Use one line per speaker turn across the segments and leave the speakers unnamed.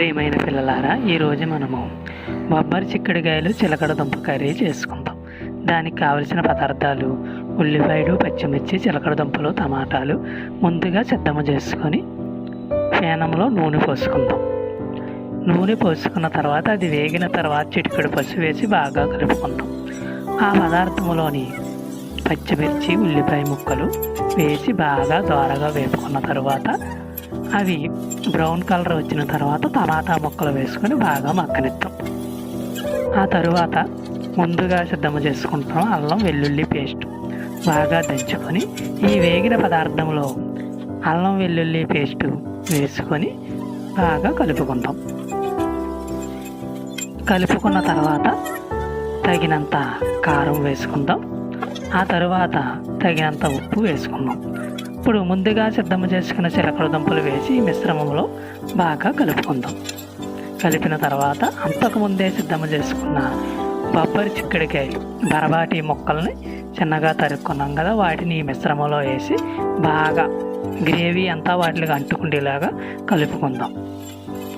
ప్రియమైన పిల్లలారా ఈరోజు మనము బొబ్బరి చిక్కుడుకాయలు చిలకడ దుంప కర్రీ చేసుకుందాం. దానికి కావలసిన పదార్థాలు ఉల్లిపాయలు పచ్చిమిర్చి చిలకడ దుంపలు టమాటాలు ముందుగా సిద్ధము చేసుకొని పేనంలో నూనె పోసుకుందాం. నూనె పోసుకున్న తర్వాత అది వేగిన తర్వాత చిటికెడు పసుపు వేసి బాగా కలుపుకుందాం. ఆ పదార్థములోని పచ్చిమిర్చి ఉల్లిపాయ ముక్కలు వేసి బాగా దోరగా వేపుకున్న తర్వాత అవి బ్రౌన్ కలర్ వచ్చిన తర్వాత టమాటా ముక్కలు వేసుకొని బాగా మక్కనిద్దాం ఆ తరువాత ముందుగా సిద్ధం చేసుకుంటాం అల్లం వెల్లుల్లి పేస్ట్ బాగా దంచుకొని ఈ వేగిన పదార్థంలో అల్లం వెల్లుల్లి పేస్ట్ వేసుకొని బాగా కలుపుకుంటాం కలుపుకున్న తర్వాత తగినంత కారం వేసుకుందాం. ఆ తర్వాత తగినంత ఉప్పు వేసుకుందాం. ఇప్పుడు ముందుగా సిద్ధం చేసుకున్న చిలకడ దుంపలు వేసి మిశ్రమంలో బాగా కలుపుకుందాం. కలిపిన తర్వాత అంతకుముందే సిద్ధం చేసుకున్న బొబ్బరి చిక్కడికాయలు బరబాటి ముక్కల్ని చిన్నగా తరుక్కున్నాం కదా వాటిని ఈ మిశ్రమంలో వేసి బాగా గ్రేవీ అంతా వాటికి అంటుకుండేలాగా కలుపుకుందాం.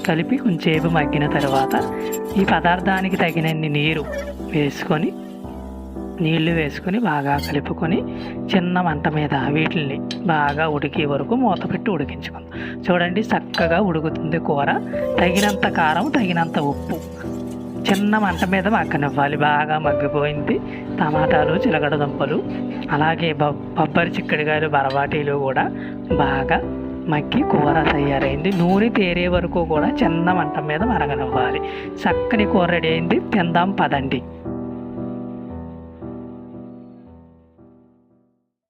కలిపి కొంచెంసేపు మగ్గిన తర్వాత ఈ పదార్థానికి తగినన్ని నీరు వేసుకొని నీళ్ళు వేసుకొని బాగా కలుపుకొని చిన్న మంట మీద వీటిల్ని బాగా ఉడికే వరకు మూత పెట్టి ఉడికించుకుందాం. చూడండి చక్కగా ఉడుకుతుంది కూర. తగినంత కారం తగినంత ఉప్పు. చిన్న మంట మీద మగ్గనివ్వాలి. బాగా మగ్గిపోయింది. టమాటాలు చిలకడ దుంపలు అలాగే బొబ్బరి చిక్కడికాయలు బరవాటీలు కూడా బాగా మగ్గి కూర తయారైంది. నూనె తేరే వరకు కూడా చిన్న మంట మీద మరగనివ్వాలి. చక్కని కూర రెడీ అయింది. తిందాం పదండి.